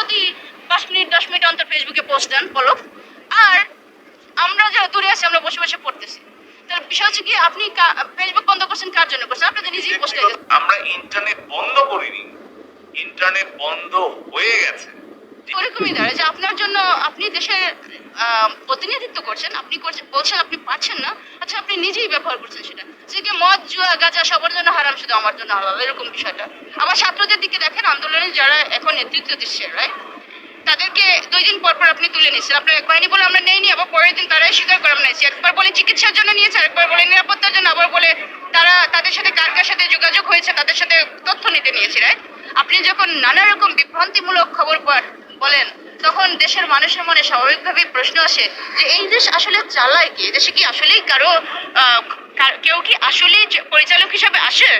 প্রতি পাঁচ মিনিট দশ মিনিট অন্তর ফেসবুকে পোস্ট দেন বলো আর আমরা যারা দূরে আছি আমরা বসে বসে পড়তেছি। বিষয় হচ্ছে কি আপনি ফেসবুক বন্ধ করছেন কার জন্য করছেন? আপনি তো নিজেই পোস্ট হয়ে আমরা ইন্টারনেট বন্ধ করিনি। ইন্টারনেট বন্ধ হয়ে গেছে। ওরকমই দাঁড়ায় যে আপনার জন্য আপনি দেশের প্রতিনিধিত্ব করছেন আপনি করছেন বলছেন আপনি পারছেন না আচ্ছা আপনি নিজেই ব্যবহার করছেন সেটা। মদ জুয়া গাঁজা সবার জন্য হারাম শুধু আমার জন্য হারাম এরকম বিষয়টা। আবার ছাত্রদের দিকে দেখেন আন্দোলনে যারা এখন নেতৃত্ব দিচ্ছে রাইট তাদেরকে দুই দিন পর পর আপনি তুলে নিচ্ছেন। আপনার এক বাহিনী বলে আমরা নেইনি, আবার পরের দিন তারাই স্বীকার করে আমরা নিয়েছি। একবার বলে চিকিৎসার জন্য নিয়েছে একবার বলে নিরাপত্তার জন্য, আবার বলে তারা তাদের সাথে কার কার সাথে যোগাযোগ হয়েছে, তাদের সাথে তথ্য নিতে নিয়েছি রাইট আপনি যখন নানা রকম বিভ্রান্তিমূলক খবর বলেন, তখন দেশের মানুষের মনে স্বাভাবিকভাবেই প্রশ্ন আসে যে, এই দেশ আসলে চালায় কি? দেশে কি আসলেই কারও কেউ কি আসলেই পরিচালক হিসাবে আসে?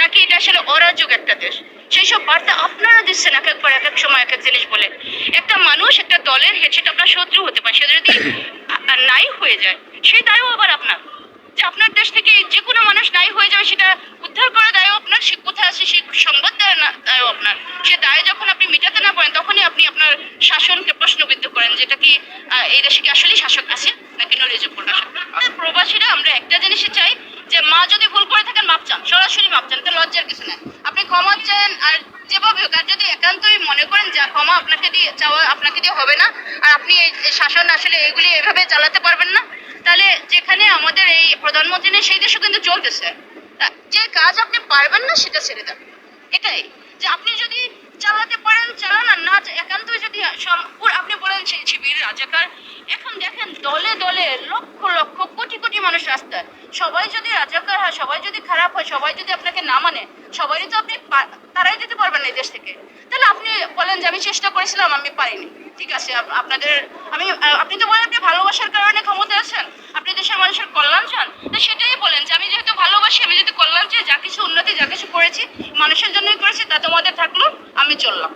নাকি এটা আসলে অরাজক একটা দেশ? সেই সব বার্তা আপনারা দিচ্ছেন এক একবার এক এক সময় এক এক জিনিস বলে। একটা মানুষ একটা দলের হেডসেট আপনার শত্রু হতে পারে সে যদি নাই হয়ে যায় সেই দায়ও আবার আপনার। যে আপনার দেশ থেকে যে কোনো মানুষ নাই হয়ে যাবে সেটা উদ্ধার করা দায়ও আপনার সে কোথায় আছে সেই সংবাদ দেয় না দায়ও আপনার। সে দায় যখন আপনি মেটাতে না পারেন তখনই আপনি আপনার শাসনকে প্রশ্নবিদ্ধ করেন যেটা কি এই দেশে কি আসলেই শাসক আছে নাকি নরিজপুর শাসক? আমাদের প্রবাসীরা আমরা একটা জিনিসই চাই যে মা যদি ভুল করে থাকেন মাপ চান। সরাসরি মাপ চান তো লজ্জার কিছু নেই। আপনি ক্ষমা চান, আর যেভাবে হোক, আর যদি একান্তই মনে করেন যা ক্ষমা আপনাকে দিয়ে, চাওয়া আপনাকে দিয়ে হবে না, আর আপনি এই শাসন আসলে এগুলি এভাবে চালাতে পারবেন না, তাহলে যেখানে আমাদের এই প্রধানমন্ত্রী নেই, সেই দেশও কিন্তু চলতেছে। যে কাজ আপনি পারবেন না, সেটা ছেড়ে দেন। এটাই। যে আপনি যদি চালাতে পারেন, চালান, আর না একান্তই যদি সম- পুর- আপনি বলেন সেই শিবির রাজাকার। এখন দেখেন, দলে দলে লক্ষ লক্ষ, কোটি কোটি মানুষ রাস্তায় সবাই যদি রাজাকার হয়, সবাই যদি খারাপ হয়, সবাই যদি আপনাকে না মানে সবারই তো আপনি তারাই দিতে পারবেন এই দেশ থেকে। তাহলে আপনি বলেন যে, আমি চেষ্টা করেছিলাম, আমি পারিনি। ঠিক আছে আপনাদের আমি আপনি তো বলেন আপনি ভালোবাসার কারণে ক্ষমতা আছেন। আপনি দেশের মানুষের কল্যাণ চান। তো সেটাই বলেন যে, আমি যেহেতু ভালোবাসি, আমি যেহেতু কল্যাণ চাই, যা কিছু উন্নতি, যা কিছু করেছি, মানুষের জন্যই করেছি, তা তোমাদের থাকল, আমি চললাম।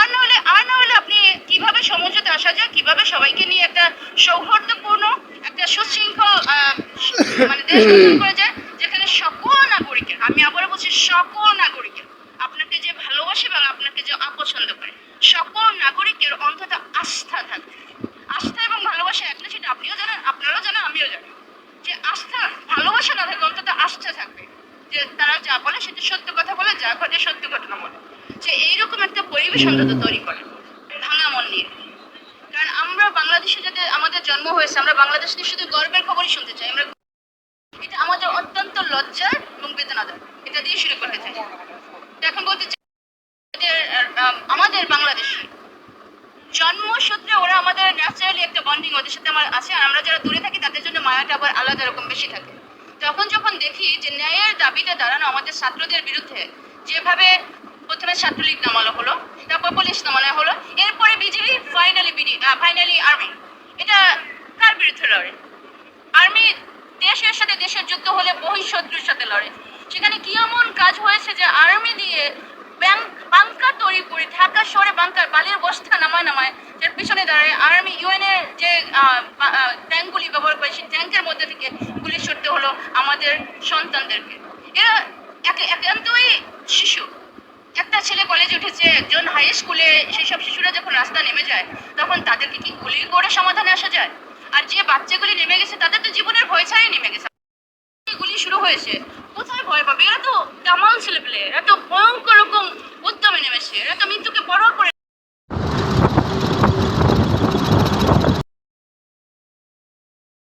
আর না হলে আর না হলে আপনি কীভাবে সমঝোতে আসা যায়? কীভাবে সবাইকে নিয়ে একটা সৌহার্দ্যপূর্ণ, একটা সুশৃঙ্খল মানে দেশ করা যায়, যেখানে সকল নাগরিকের আমি আবারও বলছি, সকল নাগরিকের আপনাকে যে ভালোবাসে এবং আপনাকে যে অপছন্দ করে, সকল নাগরিকের অন্তত আস্থা থাকবে। আস্থা এবং ভালোবাসা একটা সেটা আপনিও জানেন, আপনারাও জানেন, আমিও জানি। যে আস্থা, ভালোবাসা না থাকবে অন্তত আস্থা থাকবে। যে তারা যা বলে সেটা সত্য কথা বলে যা ঘটে সত্য ঘটনা বলে। যে এইরকম একটা পরিবেশ অন্তত তৈরি করে। ভাঙা মন নিয়ে। কারণ আমরা বাংলাদেশে যাতে আমাদের জন্ম হয়েছে আমরা বাংলাদেশ নিয়ে শুধু গর্বের খবরই শুনতে চাই। আমরা এটা আমাদের অত্যন্ত লজ্জার এবং বেদনাদার এটা দিয়ে শুরু করতে চাই। এখন বলতে চাই আমাদের বাংলাদেশে জন্মসূত্রে ওরা আমাদের ন্যাচারালি একটা বন্ডিং ওদের সাথে আমার আছে। আর আমরা যারা দূরে থাকি তাদের জন্য মায়াটা আবার আলাদা রকম বেশি থাকে। তখন যখন দেখি যে ন্যায়ের দাবিতে দাঁড়ানো আমাদের ছাত্রদের বিরুদ্ধে, যেভাবে প্রথমে ছাত্রলীগ নামানো হলো, তারপর পুলিশ নামানো হলো, এরপরে BJP finally BD finally army এটা কার বিরুদ্ধে লড়ে? আর্মি দেশের সাথে দেশের যুদ্ধ হলে বহিঃশত্রুর সাথে লড়ে। সেখানে কি এমন কাজ হয়েছে যে আর্মি ট্যাঙ্কগুলি ব্যবহার করে সেই ট্যাঙ্কের মধ্যে থেকে গুলি ছুটতে হলো আমাদের সন্তানদেরকে। এরা একান্তই শিশু। একটা ছেলে কলেজে উঠেছে, একজন হাই স্কুলে সেই সব শিশুরা যখন রাস্তা নেমে যায়, তখন তাদেরকে কি গুলি করে সমাধানে আসা যায়? আর যে বাচ্চাগুলি নেমে গেছে, তাদের তো জীবনের ভয় ছাড়াই নেমে গেছে। গুলি শুরু হয়েছে। কোথায় ভয় পাবে? এরা তো দামাল ছেলেপেলে, এরা তো ভয়ঙ্কর রকম